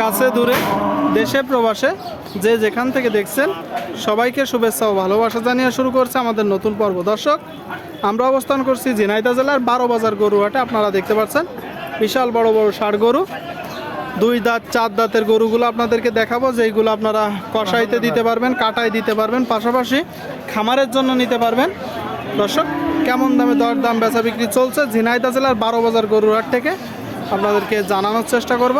কাছে, দূরে, দেশে, প্রবাসে, যে যেখান থেকে দেখছেন, সবাইকে শুভেচ্ছা ও ভালোবাসা জানিয়ে শুরু করছে আমাদের নতুন পর্ব। দর্শক, আমরা অবস্থান করছি ঝিনাইদহ জেলার বারো বাজার গরুহাটে। আপনারা দেখতে পাচ্ছেন, বিশাল বড় বড় ষাড় গরু। দুই দাঁত, চার দাঁতের গরুগুলো আপনাদেরকে দেখাবো, যেইগুলো আপনারা কষাইতে দিতে পারবেন, কাটাই দিতে পারবেন, পাশাপাশি খামারের জন্য নিতে পারবেন। দর্শক, কেমন দামে দর দাম বেচা বিক্রি চলছে ঝিনাইদহ জেলার বারো বাজার গরুহাট থেকে? আপনাদেরকে জানানোর চেষ্টা করব।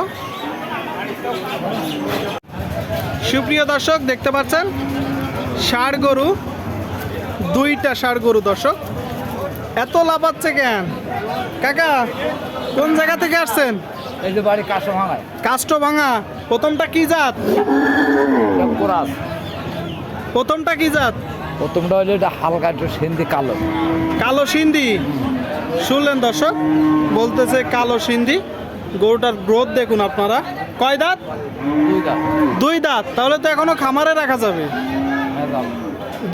সুপ্রিয় দর্শক দেখতে পাচ্ছেন? ষাড় গরু দুইটা ষাড় গরু দর্শক। এত লাফাচ্ছে কেন? কাকা কোন জায়গা থেকে আসছেন? এই যে বাড়ি কাশো ভাঙায় কাষ্ট ভাঙা প্রথমটা কি জাত? কোরাস। প্রথমটা কি জাত? প্রথমটা হলো এটা হালকা একটু সিন্ধি কালো। কালো সিন্ধি। শুনলেন দর্শক বলতেছে কালো সিন্ধি। গরুটার গ্রোথ দেখুন আপনারা। কয় দাঁত? দুই দাঁত। তাহলে তো এখনও খামারে রাখা যাবে।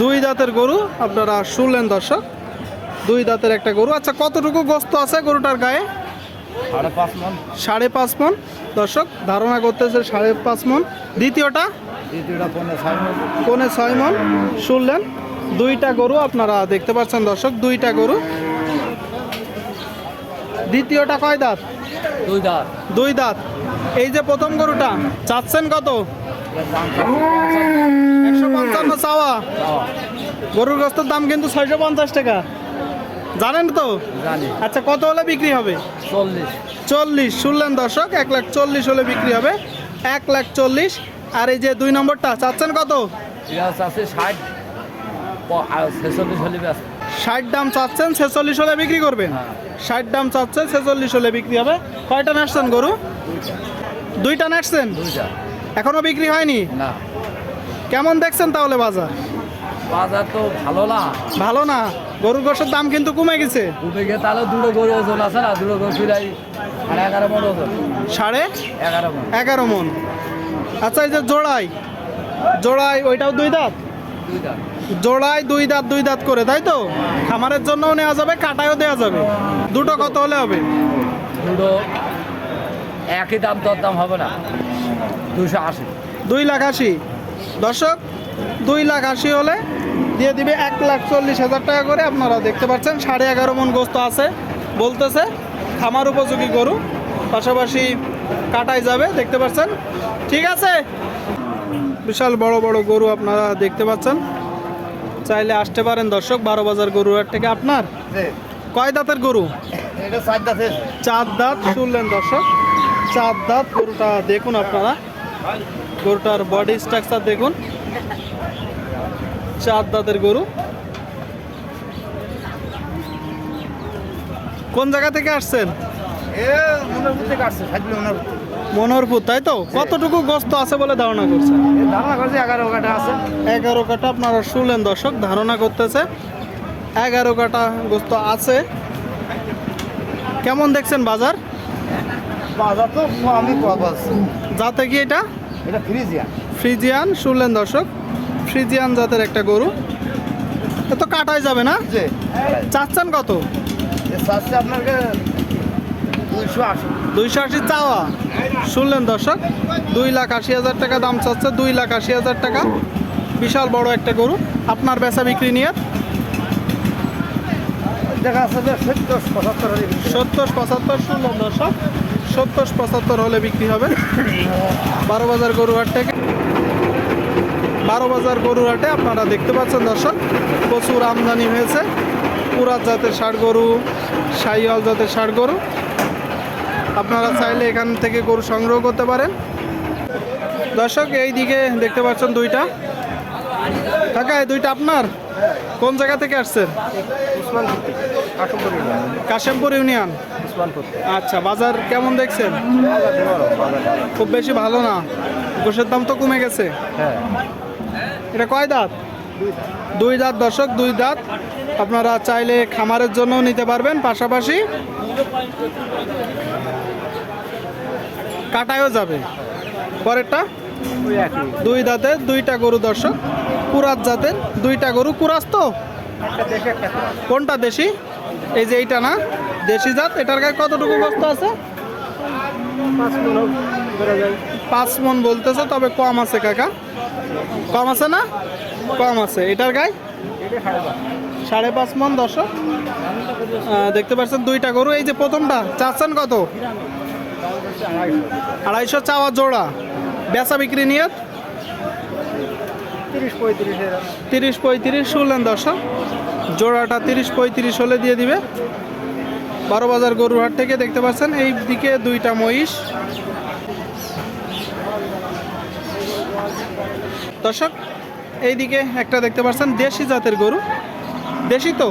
দুই দাঁতের গরু আপনারা শুনলেন দর্শক। দুই দাঁতের একটা গরু। আচ্ছা কতটুকু গোস্ত আছে গরুটার গায়ে? সাড়ে পাঁচ মন। দর্শক ধারণা করতেছে সাড়ে পাঁচ মন। দ্বিতীয়টা? মন। ছয় মন। শুনলেন? দুইটা গরু আপনারা দেখতে পাচ্ছেন দর্শক দুইটা গরু। দ্বিতীয়টা কয় দাঁত? দুই দাঁত। দুই দাঁত। এই যে প্রথম গরুটা চাচ্ছেন কত? একশো পঞ্চান্ন চাওয়া। গরুর গোস্তের দাম কিন্তু ছয়শো পঞ্চাশ টাকা। জানেন তো? আচ্ছা কত হলে বিক্রি হবে? চল্লিশ। চল্লিশ শুনলেন দর্শক এক লাখ চল্লিশ হলে বিক্রি হবে। এক লাখ চল্লিশ। আর এই যে দুই নম্বরটা চাচ্ছেন কত? ষাট ছেচল্লিশ হলে ষাট দাম চাচ্ছেন ছেচল্লিশ হলে বিক্রি করবেন। হ্যাঁ। ষাট দাম চাচ্ছে ছেচল্লিশ হলে বিক্রি হবে। কয়টা নাচছেন গরু? দুইটা নাচছেন? এখনও বিক্রি হয়নি? না। কেমন দেখছেন তাহলে বাজার? বাজার তো ভালো না। ভালো না। গরুর গোশের দাম কিন্তু কমে গেছে। উঠে গিয়ে তাহলে দুটো গরু ওজন আছে না? দুটো গরু আর এগারো মন ওজন। সাড়ে এগারো মন। এগারো মন। আচ্ছা এই যে জোড়াই। জোড়াই ওইটাও দুই দাঁত? দুইটা জোড়ায় দুই দাঁত দুই দাঁত করে তাই তো? খামারের জন্যও নেওয়া যাবে কাটায়ও দেওয়া যাবে। দুটো কত হলে হবে? দুটো একই দাম তোর দাম হবে না। দুশো আশি। দুই লাখ আশি। দর্শক দুই লাখ আশি হলে দিয়ে দিবে এক লাখ চল্লিশ হাজার টাকা করে। আপনারা দেখতে পাচ্ছেন সাড়ে এগারো মন গোস্ত আছে। বলতেছে খামার উপযোগী গরু। পাশাপাশি কাটাই যাবে দেখতে পাচ্ছেন। ঠিক আছে? বিশাল বড় বড় গরু আপনারা দেখতে পাচ্ছেন। চাইলে আসতে পারেন দর্শক বারো বাজার গরুহাট থেকে আপনার। কয় দাঁতের গরু? চার দাঁত শুনলেন দর্শক চার দাঁত গরুটা দেখুন আপনারা। গরুটার বডি স্ট্রাকচার দেখুন। চার দাঁতের গরু। কোন জায়গা থেকে আসছেন? এ সাইকেল মনের মনোহরপুর তাই তো? কতটুকু গোস্ত আছে বলে ধারণা করছেন ধারণা করছে এগারো কাটা আছে। এগারো কাটা আপনারা শুনলেন দর্শক ধারণা করতেছে এগারো কাটা গোস্ত আছে। কেমন দেখছেন বাজার? বাজার তো আমি যাতে কি এটা? এটা ফ্রিজিয়ান। ফ্রিজিয়ান শুনলেন দর্শক। ফ্রিজিয়ান জাতের একটা গরু। এ তো কাটাই যাবে না? চাচ্ছেন কত? আপনাকে দুইশো আশি। চাওয়া। শুনলেন দর্শক দুই লাখ আশি হাজার টাকা দাম চাচ্ছে দুই লাখ আশি হাজার টাকা। বিশাল বড় একটা গরু আপনার বেচা বিক্রি নিয়ে। সত্তর পঁচাত্তর শুনলেন দর্শক সত্তর পঁচাত্তর হলে বিক্রি হবে। বারো বাজার গরুহাট থেকে। বারো বাজার গরুহাটে আপনারা দেখতে পাচ্ছেন দর্শক প্রচুর আমদানি হয়েছে। পুরাত জাতের ষাট গরু সাইওয়াল জাতের ষাট গরু। আপনারা চাইলে এখান থেকে গরু সংগ্রহ করতে পারেন। দর্শক, এই দিকে দেখতে পাচ্ছেন দুইটা। কাকা এই দুইটা আপনার? কোন জায়গা থেকে আসছেন? কাশেমপুর ইউনিয়ন। আচ্ছা বাজার কেমন দেখছেন? খুব বেশি ভালো না। গোশের দাম তো কমে গেছে। এটা কয় দাঁত? দুই দাঁত, দর্শক, দুই দাঁত। আপনারা চাইলে খামারের জন্য নিতে পারবেন। পাশাপাশি কাটায়ও যাবে। পরেরটা? দুই দাঁতের দুইটা গরু দর্শক। কুরাত জাতের দুইটা গরু। কুরাস তো? কোনটা দেশি? এই যে এইটা না? দেশি জাত। এটার গায়ে কতটুকু বস্তা আছে? পাঁচ মন বলতেছে, তবে কম আছে কাকা। কম আছে না? কম আছে। এটার গায়ে? সাড়ে পাঁচ মন দর্শক। দেখতে পাচ্ছেন দুইটা গরু। এই যে প্রথমটা, চাচ্ছেন কত? আড়াইশো চাওয়া জোড়া। বেচা বিক্রি নিয়ে তিরিশ পঁয়ত্রিশ তিরিশ পঁয়ত্রিশ শুনলেন দর্শক। জোড়াটা তিরিশ পঁয়ত্রিশ হলে দিয়ে দিবে। বারো বাজার গরুহাট থেকে দেখতে পাচ্ছেন এই দিকে দুইটা মহিষ। দর্শক এইদিকে একটা দেখতে পাচ্ছেন দেশি জাতের গরু। দেশি তো?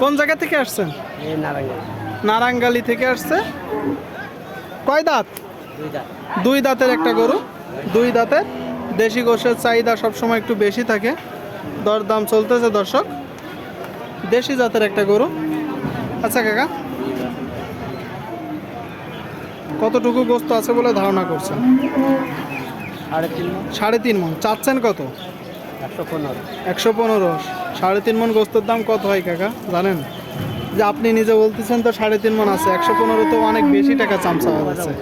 কোন জায়গা থেকে আসছেন? নারাঙ্গালি থেকে আসছে। কয় দাঁত? দুই দাঁতের একটা গরু দুই দাঁতের। দেশি গোশের চাহিদা সবসময় একটু বেশি থাকে। দরদাম চলতেছে দর্শক। দেশি জাতের একটা গরু। আচ্ছা কাকা কতটুকু গোস্ত আছে বলে ধারণা করছেন? সাড়ে তিন সাড়ে তিন মন। চাচ্ছেন কত? একশো পনেরো। একশো পনেরো। সাড়ে তিন মন গোস্তের দাম কত হয় কাকা জানেন? যে আপনি নিজে বলতেছেন তো সাড়ে তিন মন আছে, একশো পনেরো তো অনেক বেশি টাকা চামচা আছে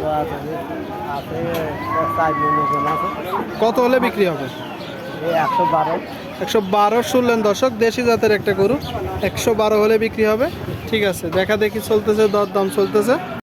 কত হলে বিক্রি হবে? একশো বারো একশো বারো শুনলেন দর্শক, দেশি জাতের একটা গরু, একশো বারো হলে বিক্রি হবে। ঠিক আছে, দেখা দেখি চলতেছে দর দাম চলতেছে।